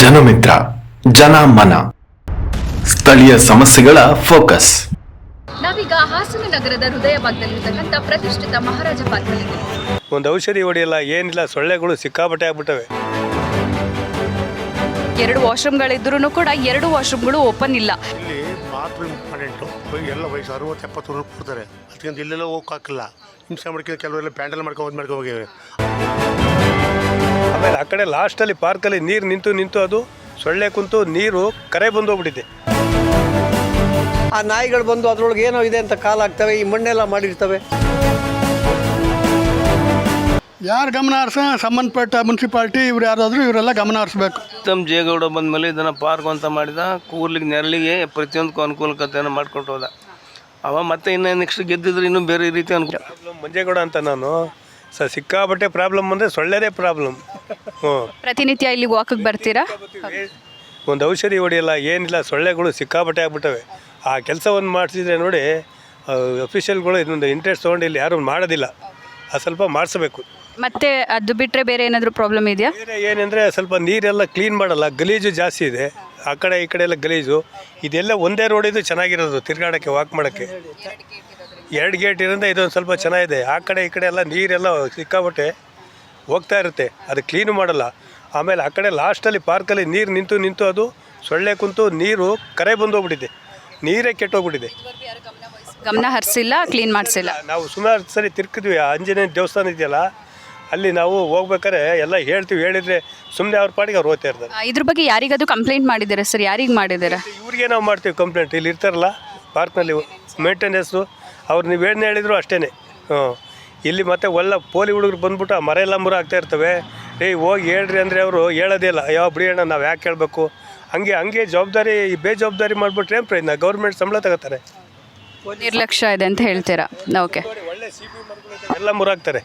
ಜನಮಿತ್ರ ಜನ ಮನ. ಸ್ಥಳೀಯ ಸಮಸ್ಯೆಗಳ ಫೋಕಸ್. ನಾವೀಗ ಹಾಸನ ನಗರದ ಹೃದಯ ಭಾಗದಲ್ಲಿರ್ತಕ್ಕಂಥ ಪ್ರತಿಷ್ಠಿತ ಮಹಾರಾಜ ಪಾರ್ಕ್ ಒಂದು ಔಷಧಿ ಹೊಡೆಯಲ್ಲ ಏನಿಲ್ಲ ಸೊಳ್ಳೆಗಳು ಸಿಕ್ಕಾಪಟ್ಟೆ ಆಗ್ಬಿಟ್ಟವೆ. ಎರಡು ವಾಶ್ರೂಮ್ಗಳಿದ್ರು ಕೂಡ ಎರಡು ವಾಶ್ರೂಮ್ಗಳು ಓಪನ್ ಇಲ್ಲ. ಇಲ್ಲಿ ಬಾತ್ರೂಮ್ ಇಂಪಾರ್ಟೆಂಟು ಎಲ್ಲ ವಯಸ್ಸು ಅರವತ್ತು ಎಪ್ಪತ್ತು ರೂಪಾಯಿ ಕೊಡ್ತಾರೆ ಅದಕ್ಕಿಂತ ಇಲ್ಲೆಲ್ಲ ಹೋಗಕ್ಕಾಗಲ್ಲ ಹಿಂಸೆ ಮಾಡ್ಕೊಂಡು ಕೆಲವರೆಲ್ಲ ಪ್ಯಾಂಡಲ್ ಮಾಡ್ಕೊಂಡು ಹೋದ್ ಮಾಡ್ಕೊಂಡು ಹೋಗಿವೆ. ಆಮೇಲೆ ಆ ಕಡೆ ಲಾಸ್ಟಲ್ಲಿ ಪಾರ್ಕಲ್ಲಿ ನೀರು ನಿಂತು ನಿಂತು ಅದು ಸೊಳ್ಳೆ ಕುಂತು ನೀರು ಕರೆ ಬಂದು ಹೋಗ್ಬಿಟ್ಟಿದೆ ಆ ನಾಯಿಗಳು ಬಂದು ಅದ್ರೊಳಗೆ ಏನೋ ಇದೆ ಅಂತ ಕಾಲ್ ಹಾಕ್ತವೆ ಈ ಮಣ್ಣೆಲ್ಲ ಮಾಡಿರ್ತವೆ. ಯಾರು ಗಮನ ಹರಿಸ ಸಂಬಂಧಪಟ್ಟ ಮುನ್ಸಿಪಾಲ್ಟಿ ಇವ್ರು ಯಾರಾದರೂ ಇವರೆಲ್ಲ ಗಮನ ಹರಿಸ್ಬೇಕು. ತಮ್ಮ ಜೇಗೌಡ ಬಂದ ಮೇಲೆ ಇದನ್ನು ಪಾರ್ಕ್ ಅಂತ ಮಾಡಿದ ಕೂರ್ಲಿಗೆ ನೆರಳಿಗೆ ಪ್ರತಿಯೊಂದಕ್ಕೂ ಅನುಕೂಲಕತೆಯನ್ನು ಮಾಡ್ಕೊಂಡು ಹೋದ. ಅವ ಮತ್ತೆ ಇನ್ನೂ ನೆಕ್ಸ್ಟ್ ಗೆದ್ದಿದ್ರೆ ಇನ್ನೂ ಬೇರೆ ರೀತಿ ಅನುಕೂಲ ಮಂಜೇಗೌಡ ಅಂತ ನಾನು. ಸ ಸಿಕ್ಕಾಪಟ್ಟೆ ಪ್ರಾಬ್ಲಮ್ ಅಂದರೆ ಸೊಳ್ಳೆದೇ ಪ್ರಾಬ್ಲಮ್. ಹ್ಞೂ. ಪ್ರತಿನಿತ್ಯ ಇಲ್ಲಿ ವಾಕಿಗೆ ಬರ್ತೀರಾ? ಒಂದು ಔಷಧಿ ಹೊಡೆಯಲ್ಲ ಏನಿಲ್ಲ ಸೊಳ್ಳೆಗಳು ಸಿಕ್ಕಾಪಟ್ಟೆ ಆಗ್ಬಿಟ್ಟವೆ. ಆ ಕೆಲಸವನ್ನು ಮಾಡಿಸಿದ್ರೆ ನೋಡಿ ಅಫಿಷಿಯಲ್ಗಳು ಇದೊಂದು ಇಂಟ್ರೆಸ್ಟ್ ತೊಗೊಂಡು ಇಲ್ಲಿ ಯಾರೂ ಮಾಡೋದಿಲ್ಲ. ಅದು ಸ್ವಲ್ಪ ಮಾಡಿಸ್ಬೇಕು. ಮತ್ತೆ ಅದು ಬಿಟ್ಟರೆ ಬೇರೆ ಏನಾದರೂ ಪ್ರಾಬ್ಲಮ್ ಇದೆಯಾ? ಬೇರೆ ಏನಂದರೆ ಸ್ವಲ್ಪ ನೀರೆಲ್ಲ ಕ್ಲೀನ್ ಮಾಡಲ್ಲ ಗಲೀಜು ಜಾಸ್ತಿ ಇದೆ. ಆ ಕಡೆ ಈ ಕಡೆ ಎಲ್ಲ ಗಲೀಜು. ಇದೆಲ್ಲ ಒಂದೇ ರೋಡಿದು ಚೆನ್ನಾಗಿರೋದು ತಿರ್ಗಾಡೋಕ್ಕೆ ವಾಕ್ ಮಾಡೋಕ್ಕೆ. ಎರಡು ಗೇಟ್ ಇದೊಂದು ಸ್ವಲ್ಪ ಚೆನ್ನಾಗಿದೆ. ಆ ಕಡೆ ಈ ಕಡೆ ಎಲ್ಲ ನೀರೆಲ್ಲ ಸಿಕ್ಕಾಬಿಟ್ಟೆ ಹೋಗ್ತಾ ಇರುತ್ತೆ. ಅದು ಕ್ಲೀನು ಮಾಡಲ್ಲ. ಆಮೇಲೆ ಆ ಕಡೆ ಲಾಸ್ಟಲ್ಲಿ ಪಾರ್ಕಲ್ಲಿ ನೀರು ನಿಂತು ನಿಂತು ಅದು ಸೊಳ್ಳೆ ಕುಂತು ನೀರು ಕರೆ ಬಂದು ಹೋಗ್ಬಿಟ್ಟಿದೆ ನೀರೇ ಕೆಟ್ಟೋಗ್ಬಿಟ್ಟಿದೆ. ಗಮನ ಹರಿಸಿಲ್ಲ ಕ್ಲೀನ್ ಮಾಡಿಸಿಲ್ಲ. ನಾವು ಸುಮಾರು ಸರಿ ತಿರ್ಕಿದ್ವಿ. ಆಂಜನೇಯ ದೇವಸ್ಥಾನ ಇದೆಯಲ್ಲ ಅಲ್ಲಿ ನಾವು ಹೋಗ್ಬೇಕಾದ್ರೆ ಎಲ್ಲ ಹೇಳ್ತೀವಿ. ಹೇಳಿದರೆ ಸುಮ್ಮನೆ ಅವ್ರ ಪಾಡಿಗೆ ಅವ್ರು ಓದ್ತಾ ಇರ್ತಾರೆ. ಇದ್ರ ಬಗ್ಗೆ ಯಾರಿಗಾದ್ರೂ ಕಂಪ್ಲೇಂಟ್ ಮಾಡಿದ್ದೀರಾ ಸರ್? ಯಾರಿಗೆ ಮಾಡಿದ್ದೀರಾ? ಇವ್ರಿಗೆ ನಾವು ಮಾಡ್ತೀವಿ ಕಂಪ್ಲೇಂಟ್ ಇಲ್ಲಿ ಇರ್ತಾರಲ್ಲ ಪಾರ್ಕ್ನಲ್ಲಿ ಮೇಂಟೆನೆನ್ಸು ಅವ್ರು ನೀವು ಏನು ಹೇಳಿದ್ರು ಅಷ್ಟೇ ಹ್ಞೂ. ಇಲ್ಲಿ ಮತ್ತೆ ಒಳ್ಳೆ ಪೋಲಿ ಹುಡುಗರು ಬಂದ್ಬಿಟ್ಟು ಆ ಮರ ಎಲ್ಲ ಮುರ ಆಗ್ತಾ ಇರ್ತವೆ. ಏಯ್ ಹೋಗಿ ಹೇಳ್ರಿ ಅಂದರೆ ಅವರು ಹೇಳೋದೇ ಇಲ್ಲ. ಯಾವ ಬಿಡಿ ಅಣ್ಣ ನಾವು ಯಾಕೆ ಹೇಳಬೇಕು? ಹಂಗೆ ಹಂಗೆ ಜವಾಬ್ದಾರಿ ಬೇಜವಾಬ್ದಾರಿ ಮಾಡಿಬಿಟ್ರೆ ಏನು ಪ್ರಯತ್ನ ಗೌರ್ಮೆಂಟ್ ಸಂಬಳ ತಗೋತಾರೆ. ನಿರ್ಲಕ್ಷ್ಯ ಇದೆ ಅಂತ ಹೇಳ್ತೀರಾ? ಓಕೆ. ಒಳ್ಳೆ ಸಿ ಬಿ ಮರಗಳಿದ್ದಾವೆ ಎಲ್ಲ ಮುರಾಗ್ತಾರೆ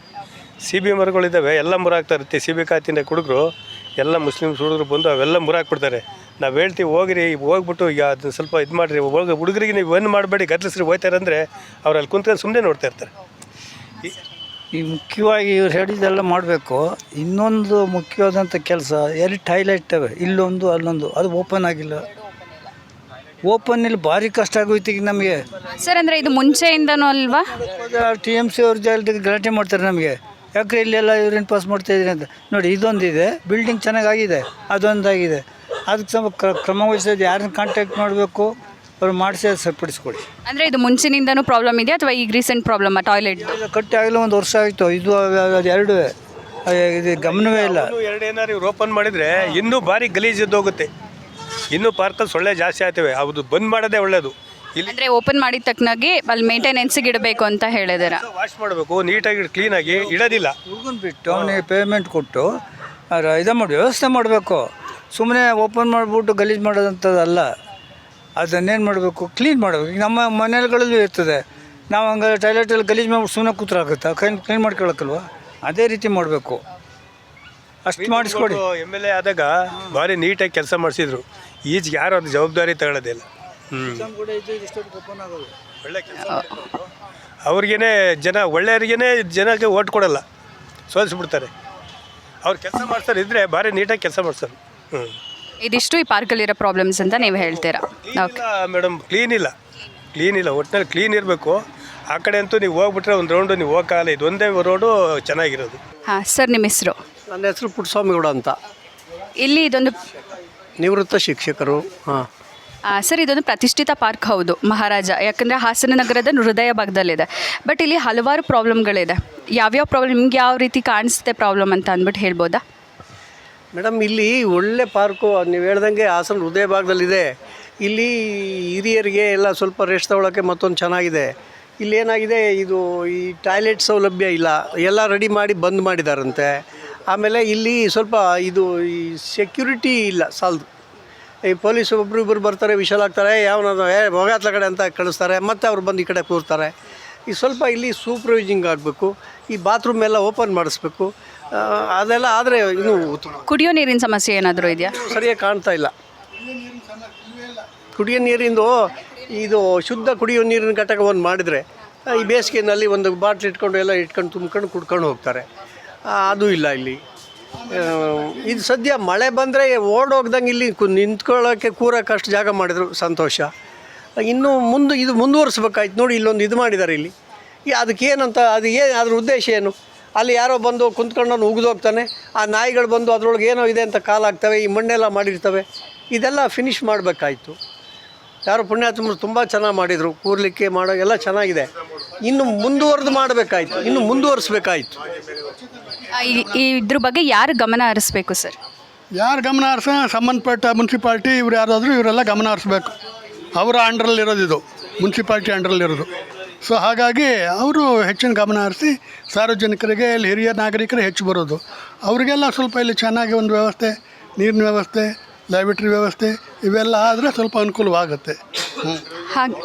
ಸಿ ಬಿ ಮರಗಳಿದ್ದಾವೆ ಎಲ್ಲ ಮುರಾಗ್ತಾ ಇರುತ್ತೆ. ಸಿ ಬಿ ಖಾತಿನ ಹುಡುಗರು ಎಲ್ಲ ಮುಸ್ಲಿಮ್ಸ್ ಹುಡುಗರು ಬಂದು ಅವೆಲ್ಲ ಮುರಾಕ್ಬಿಡ್ತಾರೆ ನಾವು ಹೇಳ್ತೀವಿ ಹೋಗಿರಿ ಹೋಗ್ಬಿಟ್ಟು ಈಗ ಅದು ಸ್ವಲ್ಪ ಇದು ಮಾಡಿರಿ ಹೋಗಿ ಹುಡುಗರಿಗೆ ನೀವು ಏನು ಮಾಡಬೇಡಿ ಗದ್ಲಿಸ್ರಿ ಹೋಯ್ತಾರೆ ಅಂದರೆ ಅವ್ರು ಅಲ್ಲಿ ಕುಂತ್ಕೊಂಡು ಸುಮ್ಮನೆ ನೋಡ್ತಾ ಇರ್ತಾರೆ. ಈ- ಮುಖ್ಯವಾಗಿ ಇವ್ರು ಹೇಳಿದ್ದೆಲ್ಲ ಮಾಡಬೇಕು. ಇನ್ನೊಂದು ಮುಖ್ಯವಾದಂಥ ಕೆಲಸ ಎಲ್ಲಿ ಟಾಯ್ಲೆಟ್ ಅವೆ ಇಲ್ಲೊಂದು ಅಲ್ಲೊಂದು ಅದು ಓಪನ್ ಆಗಿಲ್ಲ. ಓಪನ್ ಇಲ್ಲಿ ಭಾರಿ ಕಷ್ಟ ಆಗೋಯ್ತು ಈಗ ನಮಗೆ. ಸರ್ ಅಂದರೆ ಇದು ಮುಂಚೆಯಿಂದನೂ ಅಲ್ವಾ? ಟಿ ಎಂ ಸಿ ಅವ್ರ ಜಲ್ದಿ ಗಲಾಟೆ ಮಾಡ್ತಾರೆ ನಮಗೆ. ಯಾಕೆ ಇಲ್ಲೆಲ್ಲ ಇವ್ರೇನು ಪಾಸ್ ಮಾಡ್ತಾ ಇದ್ದೀರಿ ಅಂತ. ನೋಡಿ ಇದೊಂದಿದೆ ಬಿಲ್ಡಿಂಗ್ ಚೆನ್ನಾಗಾಗಿದೆ ಅದೊಂದಾಗಿದೆ. ಅದಕ್ಕೆ ಸ್ವಲ್ಪ ಕ್ರ- ಕ್ರಮ ವಹಿಸೋದು ಯಾರನ್ನ ಕಾಂಟ್ಯಾಕ್ಟ್ ಮಾಡಬೇಕು ಅವ್ರು ಮಾಡಿಸಿ ಅದು ಸರಿಪಡಿಸ್ಕೊಡಿ ಅಂದರೆ ಇದು ಮುಂಚಿನಿಂದನೂ ಪ್ರಾಬ್ಲಮ್ ಇದೆಯಾ ಅಥವಾ ಈಗ ರೀಸೆಂಟ್ ಪ್ರಾಬ್ಲಮ್ ಟಾಯ್ಲೆಟ್ ಕಟ್ಟಿ ಆಗಲೇ ಒಂದು ವರ್ಷ ಆಯಿತು. ಇದು ಅದು ಎರಡು. ಇದು ಗಮನವೇ ಇಲ್ಲ. ಎರಡು ಏನಾರು ಇವ್ರು ಓಪನ್ ಮಾಡಿದರೆ ಇನ್ನೂ ಭಾರಿ ಗಲೀಜು ಇದ್ದೋಗುತ್ತೆ ಇನ್ನೂ ಪಾರ್ಕಲ್ಲಿ ಸೊಳ್ಳೆ ಜಾಸ್ತಿ ಆಗ್ತವೆ. ಅದು ಬಂದ್ ಮಾಡೋದೇ ಒಳ್ಳೇದು. ಇಲ್ಲಿ ಅಂದರೆ ಓಪನ್ ಮಾಡಿದ ತಕ್ಕನಾಗಿ ಅಲ್ಲಿ ಮೇಂಟೆನೆನ್ಸಿಗೆ ಇಡಬೇಕು ಅಂತ ಹೇಳಿದಾರ. ವಾಶ್ ಮಾಡಬೇಕು ನೀಟಾಗಿ ಕ್ಲೀನಾಗಿ ಇಡೋದಿಲ್ಲ. ಹುಡುಗನ್ ಬಿಟ್ಟು ಅವನಿಗೆ ಪೇಮೆಂಟ್ ಕೊಟ್ಟು ಅದ್ರ ಇದು ಮಾಡಿ ವ್ಯವಸ್ಥೆ ಮಾಡಬೇಕು. ಸುಮ್ಮನೆ ಓಪನ್ ಮಾಡಿಬಿಟ್ಟು ಗಲೀಜು ಮಾಡೋದಂಥದ್ದಲ್ಲ. ಅದನ್ನೇನು ಮಾಡಬೇಕು? ಕ್ಲೀನ್ ಮಾಡಬೇಕು. ಈಗ ನಮ್ಮ ಮನೆಗಳಲ್ಲೂ ಇರ್ತದೆ. ನಾವು ಹಂಗೆ ಟಾಯ್ಲೆಟಲ್ಲಿ ಗಲೀಜು ಮಾಡ್ಬಿಟ್ಟು ಸುಮ್ಮನೆ ಕೂತ್ರಾಗುತ್ತಾ ಕೈ ಕ್ಲೀನ್ ಮಾಡ್ಕೊಳಕ್ಕಲ್ವ ಅದೇ ರೀತಿ ಮಾಡಬೇಕು. ಅಷ್ಟು ಮಾಡಿಸ್ಕೊಡಿ. ಎಂ ಎಲ್ ಎ ಆದಾಗ ಭಾರಿ ನೀಟಾಗಿ ಕೆಲಸ ಮಾಡಿಸಿದ್ರು. ಈಜಿಗೆ ಯಾರು ಅದು ಜವಾಬ್ದಾರಿ ತಗೊಳ್ಳೋದಿಲ್ಲ ಒಳ್ಳೆ ಕೆಲಸ ಅವ್ರಿಗೇನೆ ಜನ ಒಳ್ಳೆಯವ್ರಿಗೇನೆ ಜನಕ್ಕೆ ಓಟ್ ಕೊಡಲ್ಲ. ಸೋಲಿಸ್ಬಿಡ್ತಾರೆ. ಅವ್ರು ಕೆಲಸ ಮಾಡ್ತಾರೆ ಇದ್ರೆ ಭಾರಿ ನೀಟಾಗಿ ಕೆಲಸ ಮಾಡ್ತಾರೆ ಇದಿಷ್ಟು ಈ ಪಾರ್ಕಲ್ಲಿರೋ ಪ್ರಾಬ್ಲಮ್ಸ್ ಅಂತ ನೀವು ಹೇಳ್ತೀರಾ? ಓಕೆ ಮೇಡಮ್ ಕ್ಲೀನ್ ಇಲ್ಲ. ಕ್ಲೀನ್ ಇಲ್ಲ ಒಟ್ಟಿನಲ್ಲಿ ಕ್ಲೀನ್ ಇರಬೇಕು. ಆ ಕಡೆ ಅಂತೂ ನೀವು ಹೋಗ್ಬಿಟ್ರೆ ಒಂದು ರೌಂಡು ನೀವು ಹೋಗಕ್ಕಾಗಲ್ಲ. ಇದೊಂದೇ ರೋಡು ಚೆನ್ನಾಗಿರೋದು. ಹಾಂ ಸರ್ ನಿಮ್ಮ ಹೆಸರು? ನನ್ನ ಹೆಸರು ಪುಟ್ಟಸ್ವಾಮಿಗೌಡ ಅಂತ. ಇಲ್ಲಿ ಇದೊಂದು ನಿವೃತ್ತ ಶಿಕ್ಷಕರು ಹಾಂ. ಆ, ಸರ್ ಇದೊಂದು ಪ್ರತಿಷ್ಠಿತ ಪಾರ್ಕ್ ಹೌದು ಮಹಾರಾಜ. ಯಾಕಂದರೆ ಹಾಸನ ನಗರದ ಹೃದಯ ಭಾಗದಲ್ಲಿದೆ. ಬಟ್ ಇಲ್ಲಿ ಹಲವಾರು ಪ್ರಾಬ್ಲಮ್ಗಳಿದೆ ಯಾವ್ಯಾವ ಪ್ರಾಬ್ಲಮ್ ನಿಮ್ಗೆ ಯಾವ ರೀತಿ ಕಾಣಿಸುತ್ತೆ ಪ್ರಾಬ್ಲಮ್ ಅಂತ ಅಂದ್ಬಿಟ್ಟು ಹೇಳ್ಬೋದಾ? ಮೇಡಮ್, ಇಲ್ಲಿ ಒಳ್ಳೆ ಪಾರ್ಕು ನೀವು ಹೇಳ್ದಂಗೆ ಹಾಸನ ಹೃದಯ ಭಾಗದಲ್ಲಿದೆ. ಇಲ್ಲಿ ಹಿರಿಯರಿಗೆ ಎಲ್ಲ ಸ್ವಲ್ಪ ರೆಸ್ಟ್ ತಗೊಳ್ಳೋಕ್ಕೆ ಮತ್ತೊಂದು ಚೆನ್ನಾಗಿದೆ. ಇಲ್ಲಿ ಏನಾಗಿದೆ, ಇದು ಈ ಟಾಯ್ಲೆಟ್ ಸೌಲಭ್ಯ ಇಲ್ಲ. ಎಲ್ಲ ರೆಡಿ ಮಾಡಿ ಬಂದ್ ಮಾಡಿದಾರಂತೆ. ಆಮೇಲೆ ಇಲ್ಲಿ ಸ್ವಲ್ಪ ಇದು ಈ ಸೆಕ್ಯೂರಿಟಿ ಇಲ್ಲ, ಸಾಲದು. ಈ ಪೊಲೀಸ್ ಒಬ್ಬರು ಇಬ್ಬರು ಬರ್ತಾರೆ ವಿಶಾಲಾಗ್ತಾರೆ ಯಾವನೋ ಏ ಹೋಗಾತ್ಲ ಕಡೆ ಅಂತ ಕಳಿಸ್ತಾರೆ, ಮತ್ತೆ ಅವ್ರು ಬಂದು ಈ ಕಡೆ ಕೂರ್ತಾರೆ. ಈ ಸ್ವಲ್ಪ ಇಲ್ಲಿ ಸೂಪರ್ವೈಸಿಂಗ್ ಆಗಬೇಕು ಈ ಬಾತ್ರೂಮ್ ಎಲ್ಲ ಓಪನ್ ಮಾಡಿಸ್ಬೇಕು ಅದೆಲ್ಲ ಆದರೆ ಇನ್ನೂ ಉತ್ತಮ. ಕುಡಿಯೋ ನೀರಿನ ಸಮಸ್ಯೆ ಏನಾದರೂ ಇದೆಯಾ? ಸರಿಯಾಗಿ ಕಾಣ್ತಾ ಇಲ್ಲ. ಕುಡಿಯೋ ನೀರಿಂದು ಇದು ಶುದ್ಧ ಕುಡಿಯೋ ನೀರಿನ ಘಟಕವನ್ನು ಮಾಡಿದರೆ ಈ ಬೇಸಿಗೆನಲ್ಲಿ ಒಂದು ಬಾಟ್ಲ್ ಇಟ್ಕೊಂಡು ಎಲ್ಲ ಇಟ್ಕೊಂಡು ತುಂಬ್ಕೊಂಡು ಕುಡ್ಕೊಂಡು ಹೋಗ್ತಾರೆ. ಅದು ಇಲ್ಲ ಇಲ್ಲಿ. ಇದು ಸದ್ಯ ಮಳೆ ಬಂದರೆ ಓಡೋಗ್ದಂಗೆ ಇಲ್ಲಿ ಕು ನಿಂತ್ಕೊಳ್ಳೋಕ್ಕೆ ಕೂರೋಕ್ಕಷ್ಟು ಜಾಗ ಮಾಡಿದ್ರು ಸಂತೋಷ. ಇನ್ನು ಮುಂದೆ ಇದು ಮುಂದುವರಿಸ್ಬೇಕಾಯ್ತು. ನೋಡಿ ಇಲ್ಲೊಂದು ಇದು ಮಾಡಿದ್ದಾರೆ ಇಲ್ಲಿ. ಈ ಅದಕ್ಕೆ ಏನಂತ ಅದು ಏನು ಅದ್ರ ಉದ್ದೇಶ ಏನು? ಅಲ್ಲಿ ಯಾರೋ ಬಂದು ಕುಂತ್ಕೊಂಡು ಉಗಿದೋಗ್ತಾನೆ ಆ ನಾಯಿಗಳು ಬಂದು ಅದರೊಳಗೆ ಏನೋ ಇದೆ ಅಂತ ಕಾಲಾಗ್ತವೆ ಈ ಮಣ್ಣೆಲ್ಲ ಮಾಡಿರ್ತವೆ. ಇದೆಲ್ಲ ಫಿನಿಷ್ ಮಾಡಬೇಕಾಯ್ತು. ಯಾರು ಪುಣ್ಯಾತ್ಮರು ತುಂಬ ಚೆನ್ನಾಗಿ ಮಾಡಿದರು. ಕೂರ್ಲಿಕ್ಕೆ ಮಾಡೋ ಎಲ್ಲ ಚೆನ್ನಾಗಿದೆ. ಇನ್ನು ಮುಂದುವರೆದು ಮಾಡಬೇಕಾಯ್ತು. ಇನ್ನು ಮುಂದುವರಿಸ್ಬೇಕಾಯ್ತು. ಇದ್ರ ಬಗ್ಗೆ ಯಾರು ಗಮನ ಹರಿಸ್ಬೇಕು ಸರ್? ಯಾರು ಗಮನ ಹರಿಸ? ಸಂಬಂಧಪಟ್ಟ ಮುನ್ಸಿಪಾಲ್ಟಿ ಇವ್ರು ಯಾರಾದರೂ ಇವರೆಲ್ಲ ಗಮನ ಹರಿಸ್ಬೇಕು. ಅವರ ಅಂಡ್ರಲ್ಲಿರೋದು ಇದು ಮುನ್ಸಿಪಾಲ್ಟಿ ಅಂಡ್ರಲ್ಲಿರೋದು ಸೊ ಹಾಗಾಗಿ ಅವರು ಹೆಚ್ಚಿನ ಗಮನ ಹರಿಸಿ ಸಾರ್ವಜನಿಕರಿಗೆ ಇಲ್ಲಿ ಹಿರಿಯ ನಾಗರಿಕರು ಹೆಚ್ಚು ಬರೋದು. ಅವರಿಗೆಲ್ಲ ಸ್ವಲ್ಪ ಇಲ್ಲಿ ಚೆನ್ನಾಗಿ ಒಂದು ವ್ಯವಸ್ಥೆ ನೀರಿನ ವ್ಯವಸ್ಥೆ ಲ್ಯಾಬಿಟ್ರಿ ವ್ಯವಸ್ಥೆ ಇವೆಲ್ಲ ಆದರೆ ಸ್ವಲ್ಪ ಅನುಕೂಲವಾಗುತ್ತೆ. ಹಾಗೆ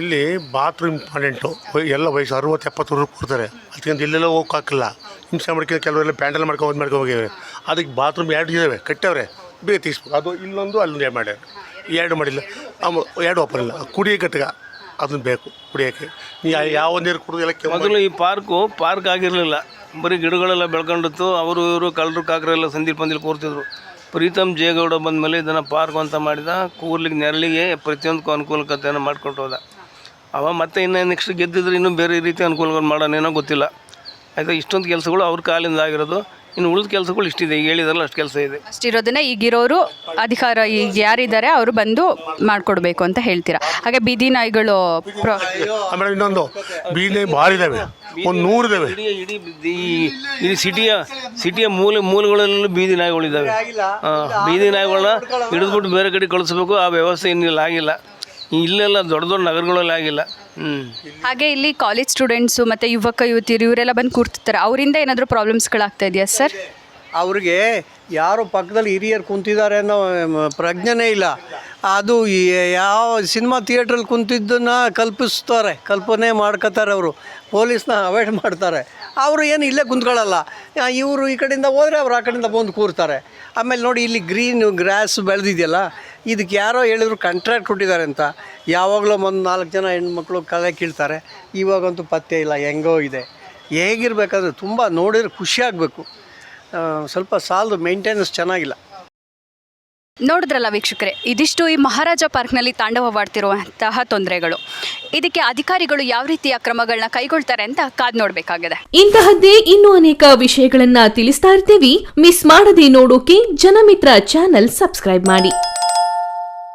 ಇಲ್ಲಿ ಬಾತ್ರೂಮ್ ಇಂಪಾರ್ಟೆಂಟು ಎಲ್ಲ ವಯಸ್ಸು ಅರುವತ್ತು ಎಪ್ಪತ್ತು ವರ್ಷ ಕೊಡ್ತಾರೆ. ಅದಕ್ಕಿಂತ ಇಲ್ಲೆಲ್ಲ ಹೋಗೋಕ್ಕಾಗಲ್ಲ ಹಿಂಸೆ ಮಾಡ್ಕೊಂಡು ಕೆಲವರೆಲ್ಲ ಪ್ಯಾಂಡಲ್ ಮಾಡ್ಕೊಂಡು ಹೋಗಿ ಮಾಡ್ಕೊಂಡು ಹೋಗಿವೆ ಅದಕ್ಕೆ ಬಾತ್ರೂಮ್ ಎರಡು ಇದ್ದಾವೆ ಕಟ್ಟವ್ರೆ. ಬೇಗ ತೀಸ್ಬೇಕು ಅದು ಇಲ್ಲೊಂದು ಅಲ್ಲೊಂದು ಎರಡು ಮಾಡ್ಯಾರ. ಎರಡು ಮಾಡಿಲ್ಲ. ಎರಡು ಓಪನ್ ಇಲ್ಲ. ಕುಡಿಯೋ ಘಟಕ ಅದನ್ನು ಬೇಕು, ಕುಡಿಯೋಕ್ಕೆ. ಯಾವ ನೀರು ಕುಡಿದಿಲ್ಲ ಮೊದಲು ಈ ಪಾರ್ಕು, ಪಾರ್ಕ್ ಆಗಿರಲಿಲ್ಲ. ಬರೀ ಗಿಡಗಳೆಲ್ಲ ಬೆಳ್ಕೊಂಡಿತ್ತು. ಅವರು ಇವರು ಕಳ್ಳರು ಕಾಕರೆಲ್ಲ ಸಂದಿಲ್ ಪಂದಿಲ್ ಕೂರ್ತಿದ್ರು. ಪ್ರೀತಮ್ ಜೇಗೌಡ ಬಂದ ಮೇಲೆ ಇದನ್ನು ಪಾರ್ಕ್ ಅಂತ ಮಾಡಿದ. ಕೂರ್ಲಿಕ್ಕೆ ನೆರಳಿಗೆ ಪ್ರತಿಯೊಂದಕ್ಕೂ ಅನುಕೂಲಕತೆಯನ್ನು ಮಾಡ್ಕೊಂಡು ಹೋದ. ಅವ ಮತ್ತೆ ಇನ್ನೂ ನೆಕ್ಸ್ಟ್ ಗೆದ್ದಿದ್ರೆ ಇನ್ನೂ ಬೇರೆ ರೀತಿ ಅನುಕೂಲಗಳು ಏನೋ ಗೊತ್ತಿಲ್ಲ. ಆಯಿತಾ, ಇಷ್ಟೊಂದು ಕೆಲಸಗಳು ಅವ್ರ ಕಾಲಿಂದ ಆಗಿರೋದು. ಇನ್ನು ಉಳಿದ ಕೆಲಸಗಳು ಇಷ್ಟಿದೆ. ಈಗ ಹೇಳಿದಾರಲ್ಲ ಅಷ್ಟು ಕೆಲಸ ಇದೆ. ಅಷ್ಟಿರೋದನ್ನ ಈಗಿರೋರು ಅಧಿಕಾರ ಈಗ ಯಾರಿದ್ದಾರೆ ಅವರು ಬಂದು ಮಾಡಿಕೊಡ್ಬೇಕು ಅಂತ ಹೇಳ್ತೀರಾ? ಹಾಗೆ ಬೀದಿ ನಾಯಿಗಳು ಪ್ರ ಆಮೇಲೆ ಇನ್ನೊಂದು. ಬೀದಿ ಭಾಳ ಇದ್ದಾವೆ ಒಂದು ನೂರು ಇದ್ದಾವೆ ಇಡೀ ಇಡೀ ಈ ಇಡೀ ಸಿಟಿಯ ಸಿಟಿಯ ಮೂಲೆ ಮೂಲೆಗಳಲ್ಲೂ ಬೀದಿ ನಾಯಿಗಳಿದ್ದಾವೆ ಹಾಂ ಬೀದಿ ನಾಯಿಗಳನ್ನ ಹಿಡಿದ್ಬಿಟ್ಟು ಬೇರೆ ಕಡೆ ಕಳಿಸ್ಬೇಕು. ಆ ವ್ಯವಸ್ಥೆ ಇನ್ನಿಲ್ಲ ಆಗಿಲ್ಲ. ಇಲ್ಲೆಲ್ಲ ದೊಡ್ಡ ದೊಡ್ಡ ನಗರಗಳಲ್ಲಿ ಆಗಿಲ್ಲ. ಹ್ಞೂ ಹಾಗೆ ಇಲ್ಲಿ ಕಾಲೇಜ್ ಸ್ಟೂಡೆಂಟ್ಸು ಮತ್ತು ಯುವಕ ಯುವತಿಯರು ಇವರೆಲ್ಲ ಬಂದು ಕೂರ್ತಿರ್ತಾರೆ. ಅವರಿಂದ ಏನಾದರೂ ಪ್ರಾಬ್ಲಮ್ಸ್ಗಳಾಗ್ತಾ ಇದೆಯಾ ಸರ್ ಅವ್ರಿಗೆ ಯಾರು ಪಕ್ಕದಲ್ಲಿ ಹಿರಿಯರು ಕುಂತಿದ್ದಾರೆ ಅನ್ನೋ ಪ್ರಜ್ಞೆನೇ ಇಲ್ಲ. ಅದು ಈ ಯಾವ ಸಿನಿಮಾ ಥಿಯೇಟ್ರಲ್ಲಿ ಕುಂತಿದ್ದನ್ನು ಕಲ್ಪಿಸ್ತಾರೆ ಕಲ್ಪನೆ ಮಾಡ್ಕೋತಾರೆ ಅವರು. ಪೊಲೀಸ್ನ ಅವಾಯ್ಡ್ ಮಾಡ್ತಾರೆ. ಅವರು ಏನು ಇಲ್ಲೇ ಕುಂತ್ಕೊಳ್ಳಲ್ಲ. ಇವರು ಈ ಕಡೆಯಿಂದ ಹೋದರೆ ಅವರು ಆ ಕಡೆಯಿಂದ ಬಂದು ಕೂರ್ತಾರೆ. ಆಮೇಲೆ ನೋಡಿ ಇಲ್ಲಿ ಗ್ರೀನ್ ಗ್ರಾಸ್ ಬೆಳೆದಿದೆಯಲ್ಲ, ಇದಕ್ಕೆ ಯಾರೋ ಹೇಳಿದ್ರು ಕಾಂಟ್ರಾಕ್ಟ್ ಕೊಟ್ಟಿದ್ದಾರೆ ಅಂತ. ಯಾವಾಗಲೂ ಒಂದು ನಾಲ್ಕು ಜನ ಹೆಣ್ಮಕ್ಳು ಕಲೆ ಕೀಳ್ತಾರೆ. ಇವಾಗಂತೂ ಪತ್ತೆ ಇಲ್ಲ, ಹೆಂಗೋ ಇದೆ. ಹೇಗಿರ್ಬೇಕಾದ್ರೆ ತುಂಬ ನೋಡಿದ್ರೆ ಖುಷಿಯಾಗಬೇಕು ಸ್ವಲ್ಪ ಸಾಲದು ಮೇಂಟೆನೆನ್ಸ್ ಚೆನ್ನಾಗಿಲ್ಲ. ನೋಡಿದ್ರಲ್ಲ ವೀಕ್ಷಕರೇ, ಇದಿಷ್ಟು ಈ ಮಹಾರಾಜ ಪಾರ್ಕ್ನಲ್ಲಿ ತಾಂಡವವಾಡ್ತಿರುವಂತಹ ತೊಂದರೆಗಳು. ಇದಕ್ಕೆ ಅಧಿಕಾರಿಗಳು ಯಾವ ರೀತಿಯ ಕ್ರಮಗಳನ್ನ ಕೈಗೊಳ್ತಾರೆ ಅಂತ ಕಾದ್ ನೋಡಬೇಕಾಗಿದೆ. ಇಂತಹದ್ದೇ ಇನ್ನೂ ಅನೇಕ ವಿಷಯಗಳನ್ನ ತಿಳಿಸ್ತಾ ಇರ್ತೀವಿ. ಮಿಸ್ ಮಾಡದೆ ನೋಡೋಕೆ ಜನಮಿತ್ರ ಚಾನೆಲ್ ಸಬ್ಸ್ಕ್ರೈಬ್ ಮಾಡಿ.